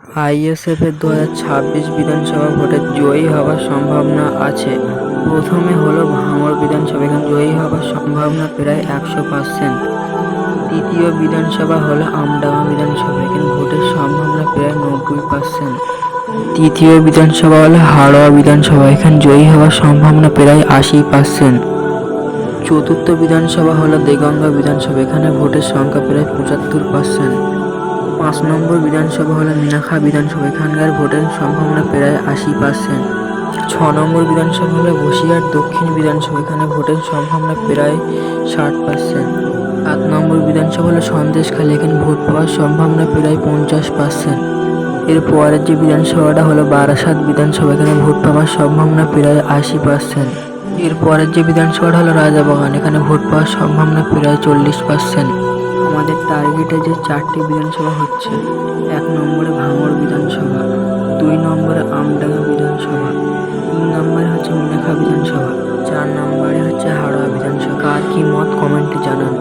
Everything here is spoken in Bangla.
আইএসএফের দু ছাব্বিশ বিধানসভা ভোটে জয়ী হওয়ার সম্ভাবনা আছে। প্রথমে হলো ভাঙড় বিধানসভা, এখানে জয়ী হওয়ার সম্ভাবনা প্রায় একশো পার্সেন্ট। দ্বিতীয় বিধানসভা হলো আমডাঙ্গা বিধানসভা, এখানে ভোটের সম্ভাবনা প্রায় নব্বই পার্সেন্ট। তৃতীয় বিধানসভা হলো হাড়োয়া বিধানসভা, এখানে জয়ী হওয়ার সম্ভাবনা প্রায় আশি পার্সেন্ট। চতুর্থ বিধানসভা হলো দেগঙ্গা বিধানসভা, এখানে ভোটের সংখ্যা প্রায় পঁচাত্তর পার্সেন্ট। পাঁচ নম্বর বিধানসভা হলো মিনাখা বিধানসভা। এখানকার ভোটের সম্ভাবনা প্রায় আশি পার্সেন্ট। ছ নম্বর বিধানসভা হলো বসিরহাট দক্ষিণ বিধানসভা, এখানে ভোটের সম্ভাবনা প্রায় ষাট পার্সেন্ট। সাত নম্বর বিধানসভা হলো সন্দেশখালী, এখানে ভোট পাওয়ার সম্ভাবনা প্রায় পঞ্চাশ পার্সেন্ট। এর পরের যে বিধানসভাটা হলো বারাসাত বিধানসভা, এখানে ভোট পাওয়ার সম্ভাবনা প্রায় আশি পার্সেন্ট। এর পরের যে বিধানসভাটা হলো রাজাবাগান, এখানে ভোট পাওয়ার সম্ভাবনা প্রায় চল্লিশ পার্সেন্ট। আমাদের টার্গেটে যে চারটি বিধানসভা হচ্ছে, এক নম্বরে ভাঙড় বিধানসভা, দুই নম্বরে আমডাঙ্গা বিধানসভা, তিন নম্বরে হচ্ছে মিনাখা বিধানসভা, চার নম্বরে হচ্ছে হাওড়া বিধানসভা। কার কি মত কমেন্টে জানান।